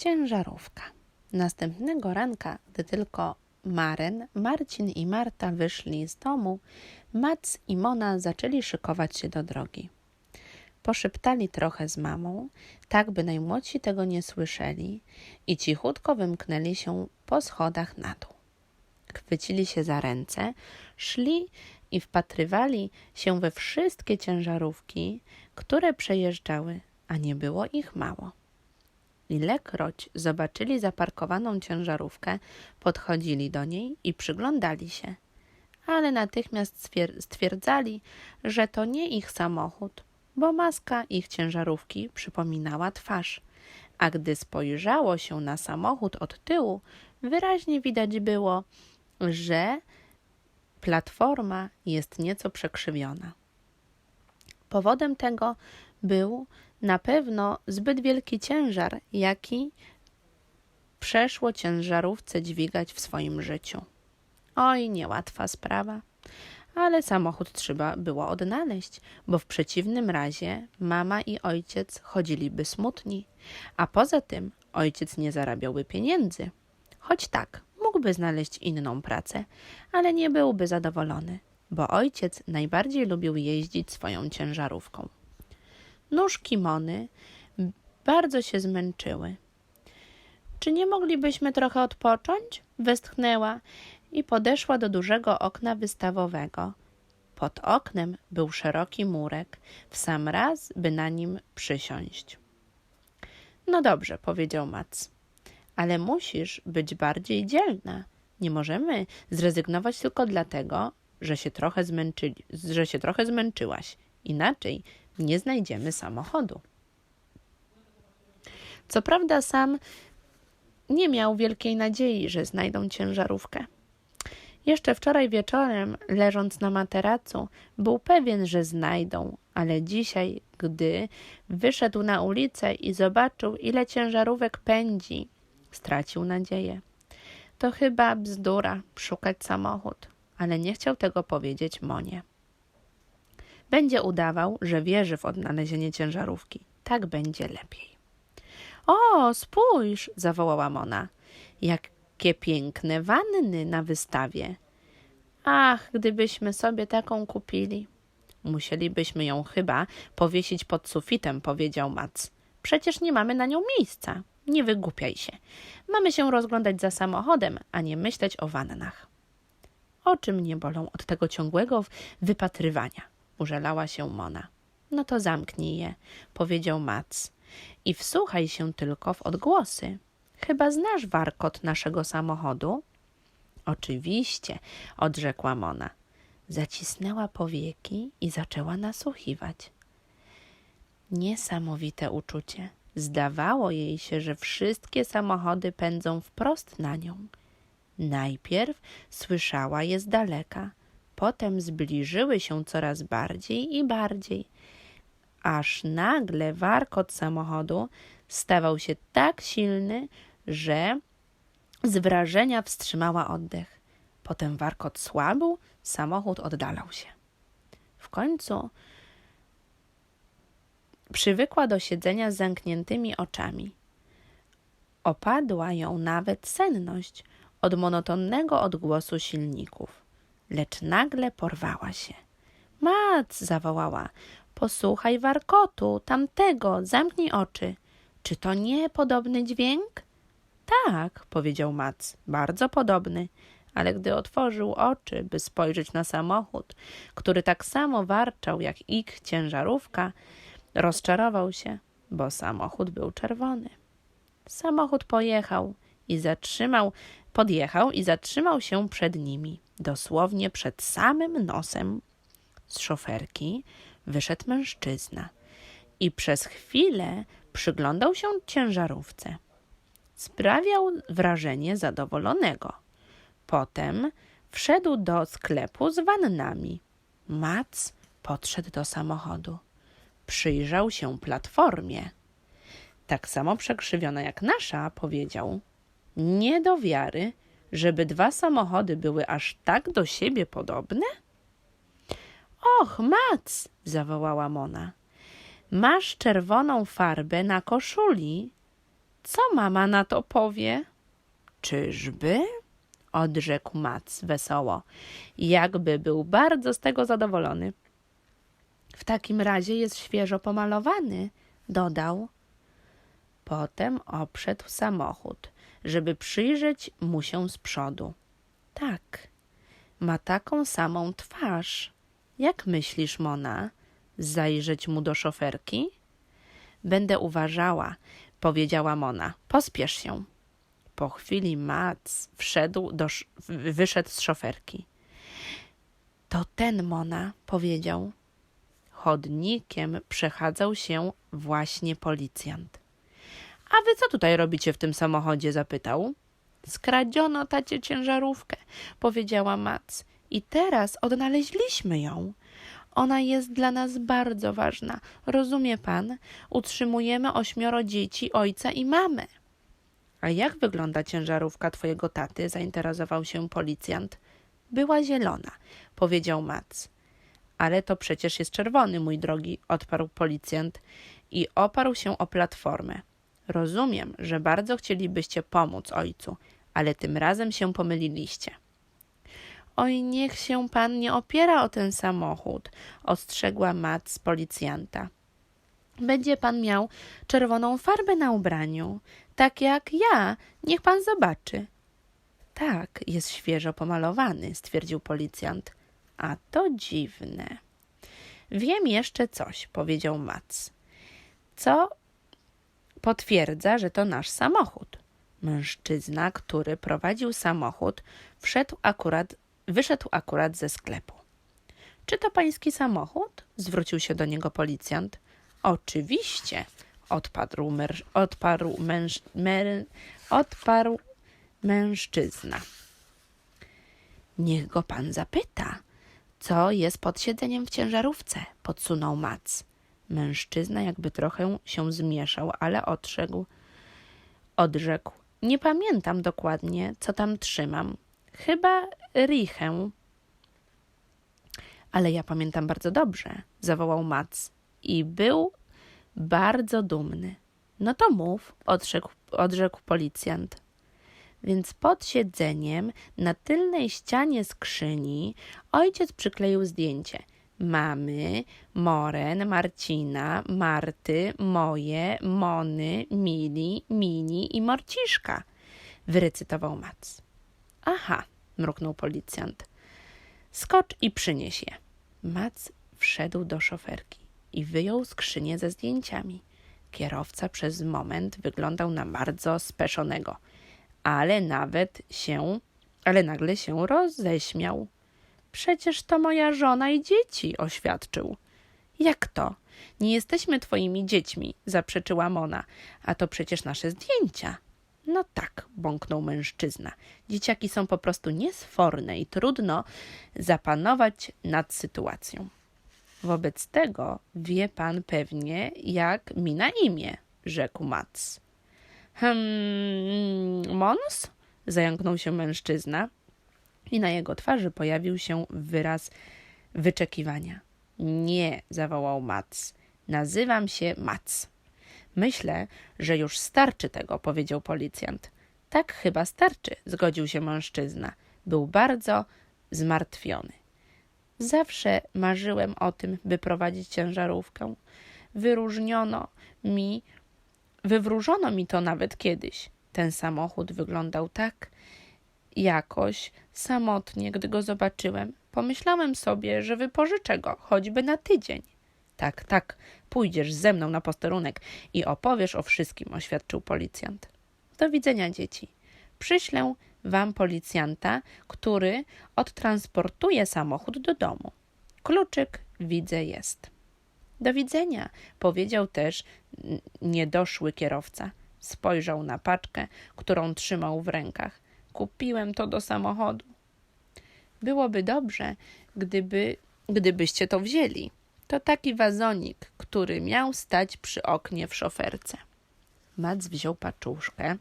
Ciężarówka. Następnego ranka, gdy tylko Maren, Marcin i Marta wyszli z domu, Mac i Mona zaczęli szykować się do drogi. Poszeptali trochę z mamą, tak by najmłodsi tego nie słyszeli i cichutko wymknęli się po schodach na dół. Chwycili się za ręce, szli i wpatrywali się we wszystkie ciężarówki, które przejeżdżały, a nie było ich mało. Ilekroć zobaczyli zaparkowaną ciężarówkę, podchodzili do niej i przyglądali się, ale natychmiast stwierdzali, że to nie ich samochód, bo maska ich ciężarówki przypominała twarz, a gdy spojrzało się na samochód od tyłu, wyraźnie widać było, że platforma jest nieco przekrzywiona. Powodem tego był na pewno zbyt wielki ciężar, jaki przeszło ciężarówce dźwigać w swoim życiu. Oj, niełatwa sprawa. Ale samochód trzeba było odnaleźć, bo w przeciwnym razie mama i ojciec chodziliby smutni, a poza tym ojciec nie zarabiałby pieniędzy. Choć tak, mógłby znaleźć inną pracę, ale nie byłby zadowolony, bo ojciec najbardziej lubił jeździć swoją ciężarówką. Nóżki Mony bardzo się zmęczyły. Czy nie moglibyśmy trochę odpocząć? Westchnęła i podeszła do dużego okna wystawowego. Pod oknem był szeroki murek, w sam raz, by na nim przysiąść. No dobrze, powiedział Mac, ale musisz być bardziej dzielna. Nie możemy zrezygnować tylko dlatego, że się trochę, zmęczyli, że się trochę zmęczyłaś. Inaczej nie znajdziemy samochodu. Co prawda, sam nie miał wielkiej nadziei, że znajdą ciężarówkę. Jeszcze wczoraj wieczorem, leżąc na materacu, był pewien, że znajdą, ale dzisiaj, gdy wyszedł na ulicę i zobaczył, ile ciężarówek pędzi, stracił nadzieję. To chyba bzdura szukać samochód, ale nie chciał tego powiedzieć Monie. Będzie udawał, że wierzy w odnalezienie ciężarówki. Tak będzie lepiej. O, spójrz, zawołała Mona. Jakie piękne wanny na wystawie. Ach, gdybyśmy sobie taką kupili. Musielibyśmy ją chyba powiesić pod sufitem, powiedział Mac. Przecież nie mamy na nią miejsca. Nie wygłupiaj się. Mamy się rozglądać za samochodem, a nie myśleć o wannach. Oczy mnie bolą od tego ciągłego wypatrywania użalała się Mona. No to zamknij je, powiedział Mac. I wsłuchaj się tylko w odgłosy. Chyba znasz warkot naszego samochodu? Oczywiście, odrzekła Mona. Zacisnęła powieki i zaczęła nasłuchiwać. Niesamowite uczucie. Zdawało jej się, że wszystkie samochody pędzą wprost na nią. Najpierw słyszała je z daleka, potem zbliżyły się coraz bardziej i bardziej, aż nagle warkot samochodu stawał się tak silny, że z wrażenia wstrzymała oddech. Potem warkot słabł, samochód oddalał się. W końcu przywykła do siedzenia z zamkniętymi oczami. Opadła ją nawet senność od monotonnego odgłosu silników lecz nagle porwała się. Mac, zawołała, posłuchaj warkotu, tamtego, zamknij oczy. Czy to nie podobny dźwięk? Tak, powiedział Mac, bardzo podobny, ale gdy otworzył oczy, by spojrzeć na samochód, który tak samo warczał jak ich ciężarówka, rozczarował się, bo samochód był czerwony. Samochód pojechał i zatrzymał, podjechał i zatrzymał się przed nimi dosłownie przed samym nosem z szoferki wyszedł mężczyzna i przez chwilę przyglądał się ciężarówce. Sprawiał wrażenie zadowolonego. Potem wszedł do sklepu z wannami. Mac podszedł do samochodu. Przyjrzał się platformie. Tak samo przekrzywiona jak nasza, powiedział. Nie do wiary, żeby dwa samochody były aż tak do siebie podobne? Och, Mac, zawołała Mona. Masz czerwoną farbę na koszuli. Co mama na to powie? Czyżby? odrzekł Mac wesoło, jakby był bardzo z tego zadowolony. W takim razie jest świeżo pomalowany, dodał. Potem obszedł samochód, żeby przyjrzeć mu się z przodu. Tak, ma taką samą twarz. Jak myślisz, Mona? Zajrzeć mu do szoferki? Będę uważała, powiedziała Mona. Pospiesz się. Po chwili Mac wszedł do, wyszedł z szoferki. To ten Mona, powiedział. Chodnikiem przechadzał się właśnie policjant. A wy co tutaj robicie w tym samochodzie? zapytał. Skradziono tacie ciężarówkę, powiedziała Mac. I teraz odnaleźliśmy ją. Ona jest dla nas bardzo ważna. Rozumie pan? Utrzymujemy ośmioro dzieci, ojca i mamę. A jak wygląda ciężarówka twojego taty? zainteresował się policjant. Była zielona, powiedział Mac. Ale to przecież jest czerwony, mój drogi, odparł policjant i oparł się o platformę. Rozumiem, że bardzo chcielibyście pomóc ojcu, ale tym razem się pomyliliście. Oj, niech się pan nie opiera o ten samochód, ostrzegła mat z policjanta. Będzie pan miał czerwoną farbę na ubraniu, tak jak ja. Niech pan zobaczy. Tak, jest świeżo pomalowany, stwierdził policjant. A to dziwne. Wiem jeszcze coś, powiedział Mac. Co potwierdza, że to nasz samochód. Mężczyzna, który prowadził samochód, wszedł akurat, wyszedł akurat ze sklepu. Czy to pański samochód? zwrócił się do niego policjant. Oczywiście, odparł, mer, odparł, męż, mer, odparł mężczyzna. Niech go pan zapyta, co jest pod siedzeniem w ciężarówce, podsunął Mac. Mężczyzna jakby trochę się zmieszał, ale odszedł. Odrzekł. Nie pamiętam dokładnie, co tam trzymam. Chyba richę. Ale ja pamiętam bardzo dobrze, zawołał Mac i był bardzo dumny. No to mów, odrzekł, odrzekł policjant. Więc pod siedzeniem na tylnej ścianie skrzyni ojciec przykleił zdjęcie mamy, Moren, Marcina, Marty, moje, Mony, Mili, Mini i Morciszka, wyrecytował Mac. Aha, mruknął policjant. Skocz i przynieś je. Mac wszedł do szoferki i wyjął skrzynię ze zdjęciami. Kierowca przez moment wyglądał na bardzo speszonego, ale nawet się, ale nagle się roześmiał. Przecież to moja żona i dzieci, oświadczył. Jak to? Nie jesteśmy twoimi dziećmi, zaprzeczyła Mona. A to przecież nasze zdjęcia. No tak, bąknął mężczyzna. Dzieciaki są po prostu niesforne i trudno zapanować nad sytuacją. Wobec tego wie pan pewnie, jak mi na imię, rzekł Mac. Hmm, Mons? zająknął się mężczyzna i na jego twarzy pojawił się wyraz wyczekiwania. Nie, zawołał Mac. Nazywam się Mac. Myślę, że już starczy tego, powiedział policjant. Tak chyba starczy, zgodził się mężczyzna. Był bardzo zmartwiony. Zawsze marzyłem o tym, by prowadzić ciężarówkę. Wyróżniono mi, wywróżono mi to nawet kiedyś. Ten samochód wyglądał tak, jakoś samotnie, gdy go zobaczyłem. Pomyślałem sobie, że wypożyczę go, choćby na tydzień. Tak, tak, pójdziesz ze mną na posterunek i opowiesz o wszystkim, oświadczył policjant. Do widzenia, dzieci. Przyślę wam policjanta, który odtransportuje samochód do domu. Kluczyk, widzę, jest. Do widzenia, powiedział też niedoszły kierowca. Spojrzał na paczkę, którą trzymał w rękach. Kupiłem to do samochodu. Byłoby dobrze, gdyby, gdybyście to wzięli. To taki wazonik, który miał stać przy oknie w szoferce. Mac wziął paczuszkę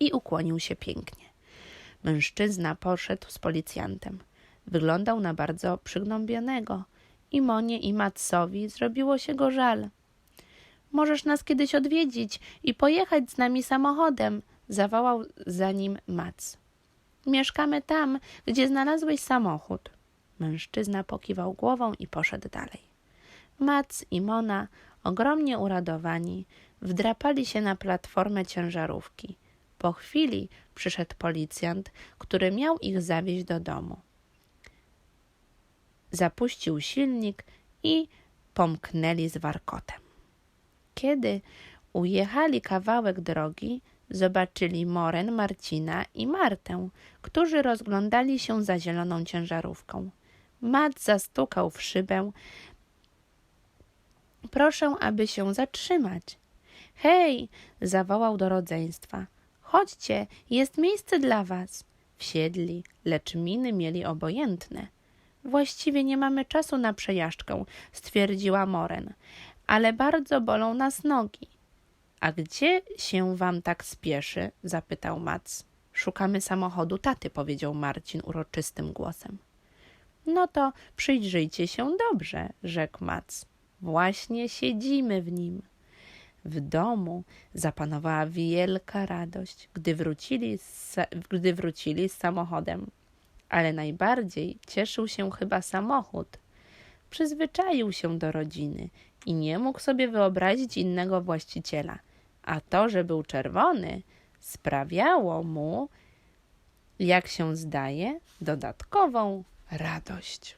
i ukłonił się pięknie. Mężczyzna poszedł z policjantem. Wyglądał na bardzo przygnębionego. I Monie i Matsowi zrobiło się go żal. Możesz nas kiedyś odwiedzić i pojechać z nami samochodem, zawołał za nim Mac. Mieszkamy tam, gdzie znalazłeś samochód. Mężczyzna pokiwał głową i poszedł dalej. Mac i Mona, ogromnie uradowani, wdrapali się na platformę ciężarówki. Po chwili przyszedł policjant, który miał ich zawieźć do domu. Zapuścił silnik i pomknęli z warkotem. Kiedy ujechali kawałek drogi, zobaczyli Moren, Marcina i Martę, którzy rozglądali się za zieloną ciężarówką. Mat zastukał w szybę. Proszę, aby się zatrzymać. Hej! zawołał do rodzeństwa. Chodźcie, jest miejsce dla was. Wsiedli, lecz miny mieli obojętne. Właściwie nie mamy czasu na przejażdżkę, stwierdziła Moren, ale bardzo bolą nas nogi. A gdzie się wam tak spieszy? zapytał Mac. Szukamy samochodu taty, powiedział Marcin uroczystym głosem. No to przyjrzyjcie się dobrze, rzekł Mac. Właśnie siedzimy w nim. W domu zapanowała wielka radość, gdy wrócili, z, gdy wrócili z samochodem. Ale najbardziej cieszył się chyba samochód. Przyzwyczaił się do rodziny i nie mógł sobie wyobrazić innego właściciela. A to, że był czerwony, sprawiało mu, jak się zdaje, dodatkową radość.